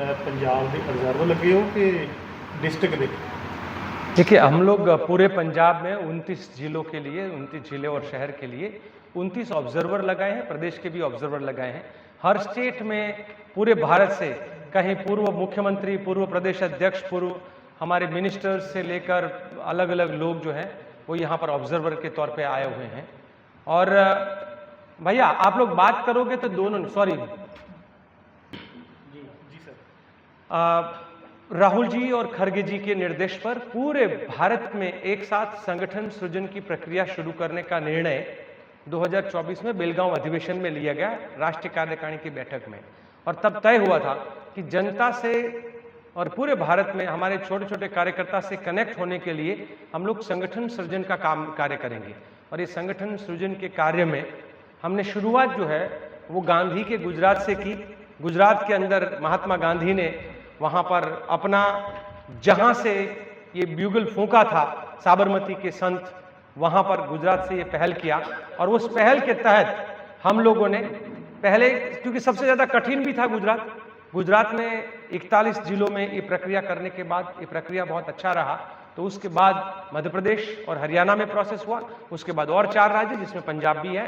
पंजाब में लगे हो कि डिस्ट्रिक्ट देखिए, हम लोग पूरे पंजाब में 29 जिलों के लिए 29 ज़िले और शहर के लिए 29 ऑब्जर्वर लगाए हैं, प्रदेश के भी ऑब्जर्वर लगाए हैं। हर स्टेट में पूरे भारत से कहीं पूर्व मुख्यमंत्री, पूर्व प्रदेश अध्यक्ष, पूर्व हमारे मिनिस्टर्स से लेकर अलग अलग लोग जो हैं, वो यहाँ पर ऑब्जर्वर के तौर पे आए हुए हैं। और, भैया, आप लोग बात करोगे तो दोनों सॉरी राहुल जी और खड़गे जी के निर्देश पर पूरे भारत में एक साथ संगठन सृजन की प्रक्रिया शुरू करने का निर्णय 2024 में बेलगांव अधिवेशन में लिया गया राष्ट्रीय कार्यकारिणी की बैठक में। और तब तय हुआ था कि जनता से और पूरे भारत में हमारे छोटे छोटे कार्यकर्ता से कनेक्ट होने के लिए हम लोग संगठन सृजन का काम, कार्य करेंगे। और ये संगठन सृजन के कार्य में हमने शुरुआत जो है वो गांधी के गुजरात से की। गुजरात के अंदर महात्मा गांधी ने वहाँ पर अपना जहाँ से ये ब्यूगल फूका था, साबरमती के संत, वहाँ पर गुजरात से ये पहल किया। और उस पहल के तहत हम लोगों ने पहले, क्योंकि सबसे ज़्यादा कठिन भी था गुजरात गुजरात में 41 जिलों में ये प्रक्रिया करने के बाद ये प्रक्रिया बहुत अच्छा रहा। तो उसके बाद मध्य प्रदेश और हरियाणा में प्रोसेस हुआ, उसके बाद और चार राज्य जिसमें पंजाब भी है।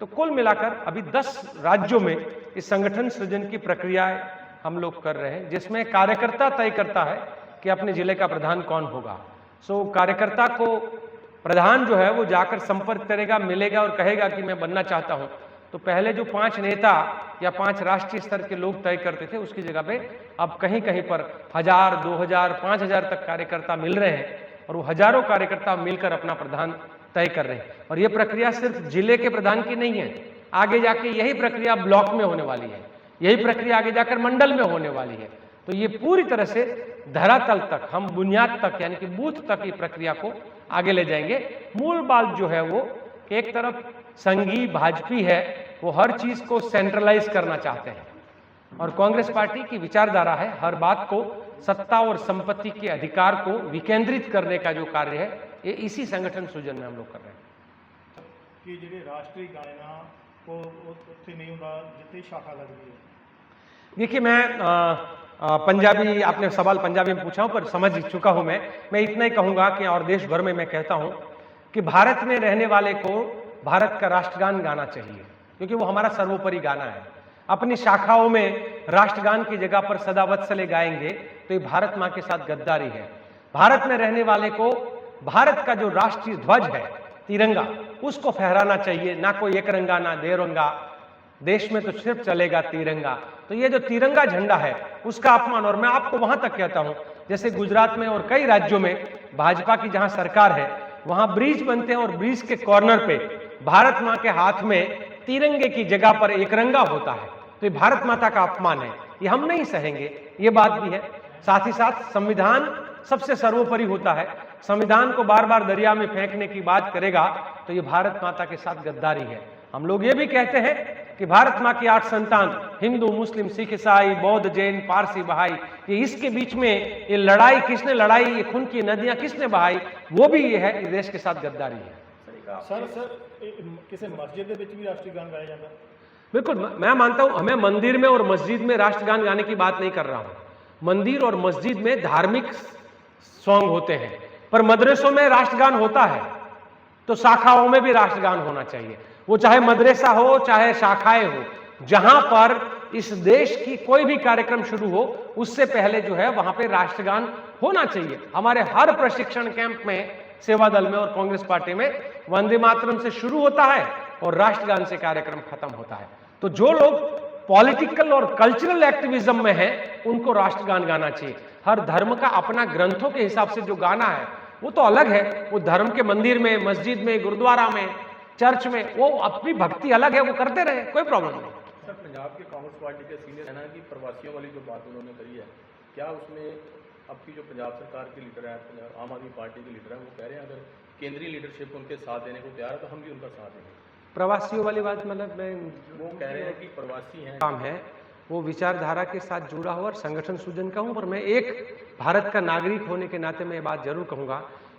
तो कुल मिलाकर अभी 10 राज्यों में इस संगठन सृजन की प्रक्रियाएँ हम लोग कर रहे हैं, जिसमें कार्यकर्ता तय करता है कि अपने ज़िले का प्रधान कौन होगा। सो कार्यकर्ता को प्रधान जो है, वो जाकर संपर्क करेगा, मिलेगा और कहेगा कि मैं बनना चाहता हूँ। तो पहले जो पाँच नेता या पाँच राष्ट्रीय स्तर के लोग तय करते थे, उसकी जगह पे अब कहीं कहीं पर हज़ार, दो हज़ार, पाँच हज़ार तक कार्यकर्ता मिल रहे हैं और वो हज़ारों कार्यकर्ता मिलकर अपना प्रधान तय कर रहे हैं। और ये प्रक्रिया सिर्फ़ ज़िले के प्रधान की नहीं है, आगे जाके यही प्रक्रिया ब्लॉक में होने वाली है। यही प्रक्रिया आगे जाकर मंडल में होने वाली है। तो ये पूरी तरह से धरातल तक, हम बुनियाद तक, यानी कि बूथ तक ये प्रक्रिया को आगे ले जाएँगे। मूल बात जो है वो एक तरफ़ संघी भाजपी है, वो हर चीज़ को सेंट्रलाइज करना चाहते हैं। और कांग्रेस पार्टी की विचारधारा है, हर बात को, सत्ता और संपत्ति के अधिकार को विकेंद्रित करने का जो कार्य है, ये इसी संगठन सूजन में हम लोग कर रहे हैं। कि राष्ट्रीय गायना ਉਹ ਉਹ ਉੱਥੇ नहीं ਹੁੰਦਾ ਜਿੱਥੇ ਸ਼ਾਖਾ लगती है देखिए मैं अ, अ, पंजाबी आपने सवाल पंजाबी में पूछा हूं पर समझ चुका हूं मैं मैं इतना ही कहूंगा कि और देश भर में मैं कहता हूं कि भारत में रहने वाले को भारत का राष्ट्रगान गाना चाहिए क्योंकि वो हमारा सर्वोपरि गाना है अपनी शाखाओं में राष्ट्रगान की जगह पर सदा वत्सले गाएंगे तो ये भारत माँ के साथ गद्दारी है भारत में रहने वाले को भारत का जो राष्ट्रीय ध्वज है तिरंगा, उसको फहराना चाहिए, ना कोई एक रंगा, ना दे रंगा। देश में तो सिर्फ़ चलेगा तिरंगा। तो ये जो तिरंगा झंडा है, उसका अपमान, और मैं आपको वहाँ तक कहता हूँ, जैसे गुजरात में और कई राज्यों में भाजपा की जहाँ सरकार है, वहाँ ब्रिज बनते हैं और ब्रिज के कॉर्नर पे भारत माँ के हाथ में तिरंगे की जगह पर एक रंगा होता है। तो ये भारत माता का अपमान है। ये हम नहीं सहेंगे। ये बात भी है। साथ ही साथ संविधान सबसे सर्वोपरि होता है। संविधान को बार बार दरिया में फेंकने की बात करेगा तो ये भारत माता के साथ गद्दारी है। हम लोग ये भी कहते हैं कि भारत माँ की आठ संतान हिंदू मुस्लिम सिख ईसाई बौद्ध जैन पारसी बहाई ये इसके बीच में ये लड़ाई किसने लड़ाई ये खून की नदियाँ किसने बहाई वो भी ये है ये देश के साथ गद्दारी है। सर सर किसी मस्जिद के भी गाया जाता बिल्कुल मैं मानता हूँ हमें मंदिर में और मस्जिद में राष्ट्रगान गाने की बात नहीं कर रहा हूँ। मंदिर और मस्जिद में धार्मिक सॉन्ग होते हैं। पर मदरसों में राष्ट्रगान होता है तो शाखाओं में भी राष्ट्रगान होना चाहिए। वो चाहे मदरसा हो, चाहे शाखाएँ हो, जहाँ पर इस देश की कोई भी कार्यक्रम शुरू हो, उससे पहले जो है वहाँ पे राष्ट्रगान होना चाहिए। हमारे हर प्रशिक्षण कैंप में, सेवा दल में और कांग्रेस पार्टी में वंदे मातरम से शुरू होता है और राष्ट्रगान से कार्यक्रम खत्म होता है। तो जो लोग पॉलिटिकल और कल्चरल एक्टिविज्म में है, उनको राष्ट्रगान गाना चाहिए। हर धर्म का अपना ग्रंथों के हिसाब से जो गाना है, वो तो अलग है। वो धर्म के मंदिर में, मस्जिद में, गुरुद्वारा में, चर्च में, वो अपनी भक्ति अलग है, वो करते रहे, कोई प्रॉब्लम नहीं। सर, पंजाब के कांग्रेस पार्टी के सीनियर है ना कि प्रवासियों वाली जो बात उन्होंने करी है, क्या उसमें अब की जो पंजाब सरकार के लीडर है आम आदमी पार्टी के लीडर है, वो कह रहे हैं अगर केंद्रीय लीडरशिप उनके साथ देने को तैयार है तो हम भी उनका साथ देंगे। प्रवासियों वाली बात मतलब मैं वो कह रहे हैं कि प्रवासी हैं। काम है वो विचारधारा के साथ जुड़ा हुआ और संगठन सूजन का हूँ पर मैं एक भारत का नागरिक होने के नाते मैं ये बात ज़रूर कहूँगा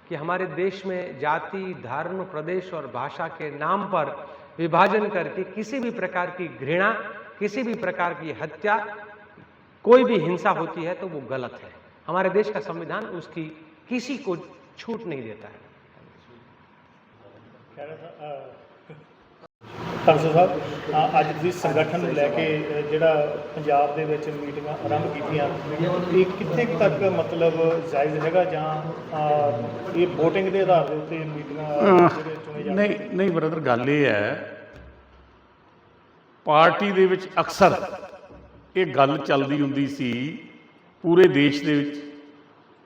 कि हमारे देश में जाति धर्म प्रदेश और भाषा के नाम पर विभाजन करके किसी भी प्रकार की घृणा किसी भी प्रकार की हत्या कोई भी हिंसा होती है तो वो गलत है। हमारे देश का संविधान उसकी किसी को छूट नहीं देता है। ਖਾਲਸਾ ਸਾਹਿਬ ਅੱਜ ਤੁਸੀਂ ਸੰਗਠਨ ਨੂੰ ਲੈ ਕੇ ਜਿਹੜਾ ਪੰਜਾਬ ਦੇ ਵਿੱਚ ਮੀਟਿੰਗਾਂ ਆਰੰਭ ਕੀਤੀਆਂ ਇਹ ਕਿੱਥੇ ਤੱਕ ਮਤਲਬ ਜਾਇਜ਼ ਹੈਗਾ ਜਾਂ ਇਹ VOTING ਦੇ ਆਧਾਰ ਦੇ ਉੱਤੇ ਮੀਟਿੰਗਾਂ ਜਿਹੜੇ ਚੁਣੇ ਜਾਂਦੇ ਨਹੀਂ ਨਹੀਂ ਬ੍ਰਦਰ ਗੱਲ ਇਹ ਹੈ ਪਾਰਟੀ ਦੇ ਵਿੱਚ ਅਕਸਰ ਇਹ ਗੱਲ ਚੱਲਦੀ ਹੁੰਦੀ ਸੀ ਪੂਰੇ ਦੇਸ਼ ਦੇ ਵਿੱਚ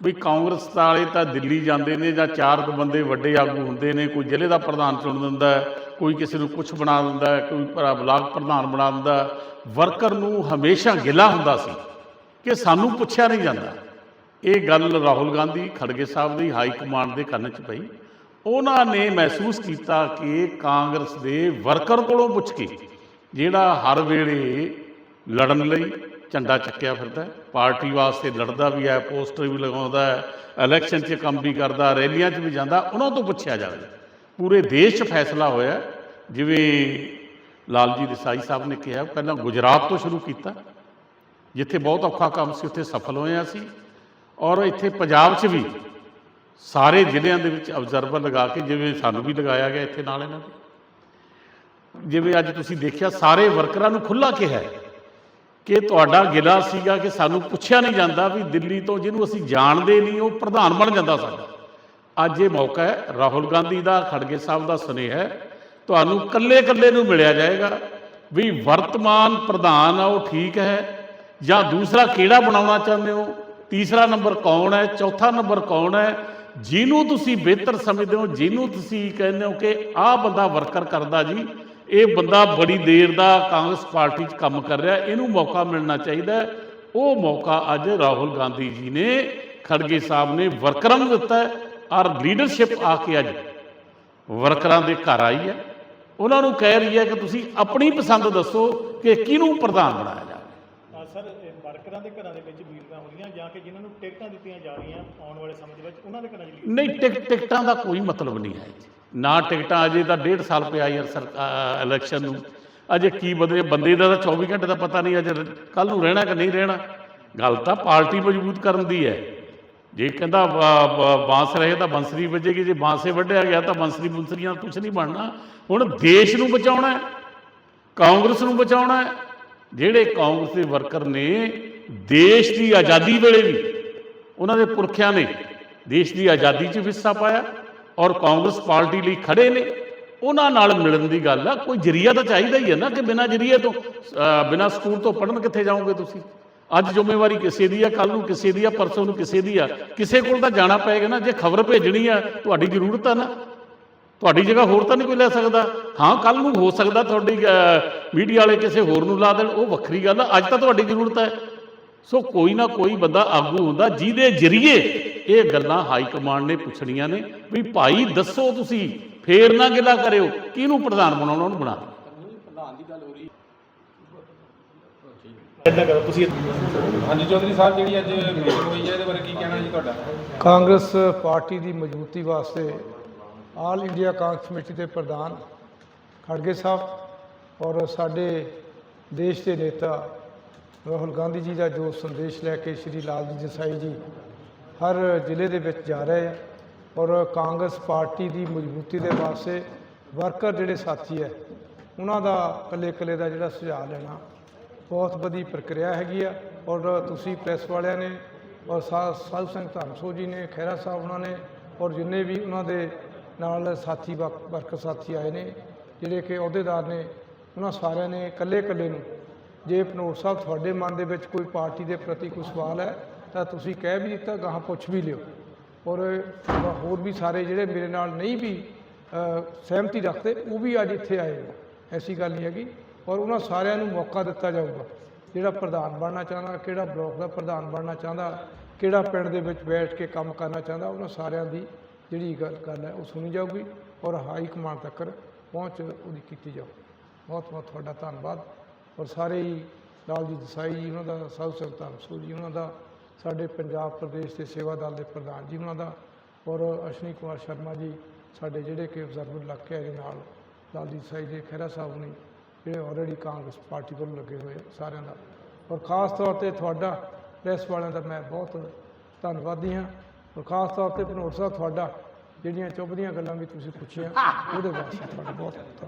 ਵੀ ਕਾਂਗਰਸ ਵਾਲੇ ਤਾਂ ਦਿੱਲੀ ਜਾਂਦੇ ਨੇ ਜਾਂ ਚਾਰ ਬੰਦੇ ਵੱਡੇ ਆਗੂ ਹੁੰਦੇ ਨੇ ਕੋਈ ਜ਼ਿਲ੍ਹੇ ਦਾ ਪ੍ਰਧਾਨ ਚੁਣ ਦਿੰਦਾ ਹੈ, ਕੋਈ ਕਿਸੇ ਨੂੰ ਕੁਝ ਬਣਾ ਦਿੰਦਾ ਕੋਈ ਭਰਾ ਬਲਾਕ ਪ੍ਰਧਾਨ ਬਣਾ ਦਿੰਦਾ ਵਰਕਰ ਨੂੰ ਹਮੇਸ਼ਾ ਗਿਲਾ ਹੁੰਦਾ ਸੀ ਕਿ ਸਾਨੂੰ ਪੁੱਛਿਆ ਨਹੀਂ ਜਾਂਦਾ। ਇਹ ਗੱਲ ਰਾਹੁਲ ਗਾਂਧੀ ਖੜਗੇ ਸਾਹਿਬ ਦੀ ਹਾਈ ਕਮਾਂਡ ਦੇ ਕੰਨ 'ਚ ਪਈ। ਉਹਨਾਂ ਨੇ ਮਹਿਸੂਸ ਕੀਤਾ ਕਿ ਕਾਂਗਰਸ ਦੇ ਵਰਕਰ ਕੋਲੋਂ ਪੁੱਛ ਕੇ ਜਿਹੜਾ ਹਰ ਵੇਲੇ ਲੜਨ ਲਈ ਝੰਡਾ ਚੱਕਿਆ ਫਿਰਦਾ ਹੈ, ਪਾਰਟੀ ਵਾਸਤੇ ਲੜਦਾ ਵੀ ਹੈ ਪੋਸਟਰ ਵੀ ਲਗਾਉਂਦਾ ਹੈ ਇਲੈਕਸ਼ਨ 'ਚ ਕੰਮ ਵੀ ਕਰਦਾ ਰੈਲੀਆਂ 'ਚ ਵੀ ਜਾਂਦਾ ਉਹਨਾਂ ਤੋਂ ਪੁੱਛਿਆ ਜਾਵੇ। ਪੂਰੇ ਦੇਸ਼ 'ਚ ਫੈਸਲਾ ਹੋਇਆ ਜਿਵੇਂ ਲਾਲਜੀ ਦੇਸਾਈ ਸਾਹਿਬ ਨੇ ਕਿਹਾ, ਪਹਿਲਾਂ ਗੁਜਰਾਤ ਤੋਂ ਸ਼ੁਰੂ ਕੀਤਾ, ਜਿੱਥੇ ਬਹੁਤ ਔਖਾ ਕੰਮ ਸੀ, ਉੱਥੇ ਸਫਲ ਹੋਏ ਸੀ। ਔਰ ਇੱਥੇ ਪੰਜਾਬ 'ਚ ਵੀ ਸਾਰੇ ਜ਼ਿਲ੍ਹਿਆਂ ਦੇ ਵਿੱਚ ਅਬਜ਼ਰਵਰ ਲਗਾ ਕੇ, ਜਿਵੇਂ ਸਾਨੂੰ ਵੀ ਲਗਾਇਆ ਗਿਆ ਇੱਥੇ ਨਾਲ ਇਹਨਾਂ ਦੇ। ਜਿਵੇਂ ਅੱਜ ਤੁਸੀਂ ਦੇਖਿਆ, ਸਾਰੇ ਵਰਕਰਾਂ ਨੂੰ ਖੁੱਲਾ ਕਿਹਾ ਕਿ ਤੁਹਾਡਾ ਗਿਲਾ ਸੀਗਾ ਕਿ ਸਾਨੂੰ ਪੁੱਛਿਆ ਨਹੀਂ ਜਾਂਦਾ ਵੀ ਦਿੱਲੀ ਤੋਂ ਜਿਹਨੂੰ ਅਸੀਂ ਜਾਣਦੇ ਨਹੀਂ, ਉਹ ਪ੍ਰਧਾਨ ਬਣ ਜਾਂਦਾ ਸਾਡਾ। ਅੱਜ ਇਹ ਮੌਕਾ ਹੈ, ਰਾਹੁਲ ਗਾਂਧੀ ਦਾ, ਖੜਗੇ ਸਾਹਿਬ ਦਾ ਸੁਨੇਹਾ ਹੈ। ਤੁਹਾਨੂੰ ਕੱਲੇ ਕੱਲੇ ਨੂੰ ਮਿਲਿਆ ਜਾਏਗਾ ਵੀ ਵਰਤਮਾਨ ਪ੍ਰਧਾਨ ਆ, ਉਹ ਠੀਕ ਹੈ। ਜਾਂ ਦੂਸਰਾ ਕਿਹੜਾ ਬਣਾਉਣਾ ਚਾਹੁੰਦੇ ਹੋ? ਤੀਸਰਾ ਨੰਬਰ ਕੌਣ ਹੈ? ਚੌਥਾ ਨੰਬਰ ਕੌਣ ਹੈ? ਜਿਹਨੂੰ ਤੁਸੀਂ ਬਿਹਤਰ ਸਮਝਦੇ ਹੋ, ਜਿਹਨੂੰ ਤੁਸੀਂ ਕਹਿੰਦੇ ਹੋ ਕਿ ਆਹ ਬੰਦਾ ਵਰਕਰ ਕਰਦਾ ਜੀ, ਇਹ ਬੰਦਾ ਬੜੀ ਦੇਰ ਦਾ ਕਾਂਗਰਸ ਪਾਰਟੀ 'ਚ ਕੰਮ ਕਰ ਰਿਹਾ, ਇਹਨੂੰ ਮੌਕਾ ਮਿਲਣਾ ਚਾਹੀਦਾ ਉਹ ਮੌਕਾ ਅੱਜ ਰਾਹੁਲ ਗਾਂਧੀ ਜੀ ਨੇ, ਖੜਗੇ ਸਾਹਿਬ ਨੇ ਵਰਕਰਾਂ ਨੂੰ ਦਿੱਤਾ ਔਰ ਲੀਡਰਸ਼ਿਪ ਆ ਕੇ ਅੱਜ ਵਰਕਰਾਂ ਦੇ ਘਰ ਆਈ ਹੈ। ਉਹਨਾਂ ਨੂੰ ਕਹਿ ਰਹੀ ਹੈ ਕਿ ਤੁਸੀਂ ਆਪਣੀ ਪਸੰਦ ਦੱਸੋ ਕਿ ਕਿਹਨੂੰ ਪ੍ਰਧਾਨ ਬਣਾਇਆ ਜਾਵੇ। ਸਰ ਵਰਕਰਾਂ ਦੇ ਘਰਾਂ ਦੇ ਵਿੱਚ ਮੀਟਿੰਗਾਂ ਹੋਈਆਂ ਜਾਂ ਕਿ ਜਿਨ੍ਹਾਂ ਨੂੰ ਟਿਕਟਾਂ ਦਿੱਤੀਆਂ ਜਾ ਰਹੀਆਂ ਆਉਣ ਵਾਲੇ ਸਮੇਂ ਦੇ ਵਿੱਚ ਉਹਨਾਂ ਦੇ ਘਰਾਂ leader- ਨਹੀਂ ਟਿਕ ਟਿਕਟਾਂ ਦਾ ਕੋਈ ਮਤਲਬ ਨਹੀਂ ਹੈ। ਨਾ ਟਿਕਟਾਂ ਅਜੇ ਤਾਂ ਡੇਢ ਸਾਲ ਪਿਆ ਯਾਰ ਸਰਕਾਰ ਇਲੈਕਸ਼ਨ ਨੂੰ। ਅਜੇ ਕੀ ਬਦਲੇ ਬੰਦੇ ਦਾ ਤਾਂ 24 ਘੰਟੇ ਦਾ ਪਤਾ ਨਹੀਂ ਅਜੇ ਕੱਲ ਨੂੰ ਰਹਿਣਾ ਕਿ ਨਹੀਂ ਰਹਿਣਾ। ਗੱਲ ਤਾਂ ਪਾਰਟੀ ਮਜ਼ਬੂਤ ਕਰਨ ਦੀ ਹੈ। ਜੇ ਕਹਿੰਦਾ ਬਾਂਸ ਰਹੇ ਤਾਂ ਬੰਸਰੀ ਵੱਜੇਗੀ, ਜੇ ਬਾਂਸੇ ਵੱਢਿਆ ਗਿਆ ਤਾਂ ਬੰਸਰੀ ਬੁੰਸਰੀਆਂ ਕੁਝ ਨਹੀਂ ਬਣਨਾ। ਹੁਣ ਦੇਸ਼ ਨੂੰ ਬਚਾਉਣਾ ਹੈ, ਕਾਂਗਰਸ ਨੂੰ ਬਚਾਉਣਾ ਹੈ, ਜਿਹੜੇ ਕਾਂਗਰਸ ਦੇ ਵਰਕਰ ਨੇ, ਦੇਸ਼ ਦੀ ਆਜ਼ਾਦੀ ਵੇਲੇ ਵੀ ਉਹਨਾਂ ਦੇ ਪੁਰਖਿਆਂ ਨੇ ਦੇਸ਼ ਦੀ ਆਜ਼ਾਦੀ 'ਚ ਹਿੱਸਾ ਪਾਇਆ ਔਰ ਕਾਂਗਰਸ ਪਾਰਟੀ ਲਈ ਖੜੇ ਨੇ, ਉਹਨਾਂ ਨਾਲ ਮਿਲਣ ਦੀ ਗੱਲ ਆ। ਕੋਈ ਜਰੀਆ ਤਾਂ ਚਾਹੀਦਾ ਹੀ ਹੈ ਨਾ ਕਿ ਬਿਨਾਂ ਜਰੀਏ ਤੋਂ ਬਿਨਾਂ ਸਕੂਲ ਤੋਂ ਪੜਨ ਕਿੱਥੇ ਜਾਓਗੇ ਤੁਸੀਂ? ਅੱਜ ਜ਼ਿੰਮੇਵਾਰੀ ਕਿਸੇ ਦੀ ਆ ਕੱਲ ਨੂੰ ਕਿਸੇ ਦੀ ਆ, ਪਰਸੋਂ ਨੂੰ ਕਿਸੇ ਦੀ ਆ। ਕਿਸੇ ਕੋਲ ਤਾਂ ਜਾਣਾ ਪਏਗਾ ਨਾ, ਜੇ ਖਬਰ ਭੇਜਣੀ ਆ, ਤੁਹਾਡੀ ਜ਼ਰੂਰਤ ਆ ਨਾ। ਤੁਹਾਡੀ ਜਗ੍ਹਾ ਹੋਰ ਤਾਂ ਨਹੀਂ ਕੋਈ ਲੈ ਸਕਦਾ। ਹਾਂ ਕੱਲ ਨੂੰ ਹੋ ਸਕਦਾ ਤੁਹਾਡੀ ਮੀਡੀਆ ਵਾਲੇ ਕਿਸੇ ਹੋਰ ਨੂੰ ਲਾ ਦੇਣ, ਉਹ ਵੱਖਰੀ ਗੱਲ ਆ। ਅੱਜ ਤਾਂ ਤੁਹਾਡੀ ਜ਼ਰੂਰਤ ਹੈ ਸੋ ਕੋਈ ਨਾ ਕੋਈ ਬੰਦਾ ਆਗੂ ਹੁੰਦਾ, ਜਿਹਦੇ ਜਰੀਏ ਇਹ ਗੱਲਾਂ ਹਾਈ ਕਮਾਂਡ ਨੇ ਪੁੱਛਣੀਆਂ ਨੇ ਵੀ ਭਾਈ ਦੱਸੋ ਤੁਸੀਂ, ਫੇਰ ਨਾ ਗਿਲਾ ਕਰਿਓ। ਕਿਹਨੂੰ ਪ੍ਰਧਾਨ ਬਣਾਉਣਾ, ਉਹਨੂੰ ਬਣਾ ਦਿਓ। ਕਰੋ ਤੁਸੀਂ ਹਾਂਜੀ ਚੌਧਰੀ ਸਾਹਿਬ ਜਿਹੜੀ ਅੱਜ ਮੀਟਿੰਗ ਹੋਈ ਹੈ ਇਹਦੇ ਬਾਰੇ ਕੀ ਕਹਿਣਾ ਜੀ ਤੁਹਾਡਾ? ਕਾਂਗਰਸ ਪਾਰਟੀ ਦੀ ਮਜ਼ਬੂਤੀ ਵਾਸਤੇ ਆਲ ਇੰਡੀਆ ਕਾਂਗਰਸ ਕਮੇਟੀ ਦੇ ਪ੍ਰਧਾਨ ਖੜਗੇ ਸਾਹਿਬ ਔਰ ਸਾਡੇ ਦੇਸ਼ ਦੇ ਨੇਤਾ ਰਾਹੁਲ ਗਾਂਧੀ ਜੀ ਦਾ ਜੋ ਸੰਦੇਸ਼ ਲੈ ਕੇ ਸ਼੍ਰੀ ਲਾਲ ਜੀ ਦੇਸਾਈ ਜੀ ਹਰ ਜ਼ਿਲ੍ਹੇ ਦੇ ਵਿੱਚ ਜਾ ਰਹੇ ਆ ਔਰ ਕਾਂਗਰਸ ਪਾਰਟੀ ਦੀ ਮਜ਼ਬੂਤੀ ਦੇ ਵਾਸਤੇ ਵਰਕਰ ਜਿਹੜੇ ਸਾਥੀ ਹੈ ਉਹਨਾਂ ਦਾ ਇਕੱਲੇ ਇਕੱਲੇ ਦਾ ਜਿਹੜਾ ਸੁਝਾਅ ਲੈਣਾ ਬਹੁਤ ਵਧੀਆ ਪ੍ਰਕਿਰਿਆ ਹੈਗੀ ਆ ਔਰ ਤੁਸੀਂ ਪ੍ਰੈਸ ਵਾਲਿਆਂ ਨੇ ਔਰ ਸਾ- ਸਾਧੂ ਸਿੰਘ ਧਰਮਸੋ ਜੀ ਨੇ, ਖਹਿਰਾ ਸਾਹਿਬ ਉਹਨਾਂ ਨੇ ਔਰ ਜਿੰਨੇ ਵੀ ਉਹਨਾਂ ਦੇ ਨਾਲ ਸਾਥੀ ਵਕ- ਵਰਕਰ ਸਾਥੀ ਆਏ ਨੇ, ਜਿਹੜੇ ਕਿ ਅਹੁਦੇਦਾਰ ਨੇ, ਉਹਨਾਂ ਸਾਰਿਆਂ ਨੇ ਇਕੱਲੇ ਇਕੱਲੇ ਨੂੰ, ਜੇ ਪਨੋਰ ਸਾਹਿਬ ਤੁਹਾਡੇ ਮਨ ਦੇ ਵਿੱਚ ਕੋਈ ਪਾਰਟੀ ਦੇ ਪ੍ਰਤੀ ਕੋਈ ਸਵਾਲ ਹੈ, ਤਾਂ ਤੁਸੀਂ ਕਹਿ ਵੀ ਦਿੱਤਾ, ਗਾਹਾਂ ਪੁੱਛ ਵੀ ਲਿਓ। ਔਰ ਹੋਰ ਵੀ ਸਾਰੇ ਜਿਹੜੇ ਮੇਰੇ ਨਾਲ ਨਹੀਂ ਵੀ ਸਹਿਮਤੀ ਰੱਖਦੇ, ਉਹ ਵੀ ਅੱਜ ਇੱਥੇ ਆਏ ਐਸੀ ਗੱਲ ਨਹੀਂ ਹੈਗੀ। ਔਰ ਉਹਨਾਂ ਸਾਰਿਆਂ ਨੂੰ ਮੌਕਾ ਦਿੱਤਾ ਜਾਊਗਾ। ਜਿਹੜਾ ਪ੍ਰਧਾਨ ਬਣਨਾ ਚਾਹੁੰਦਾ, ਕਿਹੜਾ ਬਲਾਕ ਦਾ ਪ੍ਰਧਾਨ ਬਣਨਾ ਚਾਹੁੰਦਾ, ਕਿਹੜਾ ਪਿੰਡ ਦੇ ਵਿੱਚ ਬੈਠ ਕੇ ਕੰਮ ਕਰਨਾ ਚਾਹੁੰਦਾ, ਉਹਨਾਂ ਸਾਰਿਆਂ ਦੀ ਜਿਹੜੀ ਗੱਲ ਗੱਲ ਹੈ ਉਹ ਸੁਣੀ ਜਾਊਗੀ ਔਰ ਹਾਈ ਕਮਾਂਡ ਤੱਕ ਪਹੁੰਚ ਉਹਦੀ ਕੀਤੀ ਜਾਊ। ਬਹੁਤ ਬਹੁਤ ਤੁਹਾਡਾ ਧੰਨਵਾਦ ਔਰ ਸਾਰੇ ਹੀ ਲਾਲ ਜੀ ਦਸਾਈ ਜੀ, ਉਹਨਾਂ ਦਾ ਸਾਧੂ ਸੰਗਤ ਧਰਮਸੋ ਜੀ, ਉਹਨਾਂ ਦਾ, ਸਾਡੇ ਪੰਜਾਬ ਪ੍ਰਦੇਸ਼ ਦੇ ਸੇਵਾ ਦਲ ਦੇ ਪ੍ਰਧਾਨ ਜੀ, ਉਹਨਾਂ ਦਾ ਔਰ ਅਸ਼ਨੀ ਕੁਮਾਰ ਸ਼ਰਮਾ ਜੀ, ਸਾਡੇ ਜਿਹੜੇ ਕਿ ਅਬਜ਼ਰਵਰ ਇਲਾਕੇ ਦੇ ਨਾਲ ਲਾਲ ਜੀ ਦਸਾਈ ਦੇ ਖਹਿਰਾ ਸਾਹਿਬ ਨੇ ਜਿਹੜੇ ਆਲਰੇਡੀ ਕਾਂਗਰਸ ਪਾਰਟੀ ਵੱਲੋਂ ਲੱਗੇ ਹੋਏ ਸਾਰਿਆਂ ਦਾ। ਔਰ ਖਾਸ ਤੌਰ ਤੇ ਤੁਹਾਡਾ ਪ੍ਰੈਸ ਵਾਲਿਆਂ ਦਾ ਮੈਂ ਬਹੁਤ ਧੰਨਵਾਦੀ ਹਾਂ। ਔਰ ਖਾਸ ਤੌਰ ਤੇ ਭਨੋਟ ਸਾਹਿਬ, ਤੁਹਾਡਾ ਜਿਹੜੀਆਂ ਚੁੱਭਦੀਆਂ ਗੱਲਾਂ ਵੀ ਤੁਸੀਂ ਪੁੱਛੀਆਂ, ਉਹਦੇ ਵਾਸਤੇ ਤੁਹਾਡਾ ਬਹੁਤ ਬਹੁਤ ਧੰਨਵਾਦ।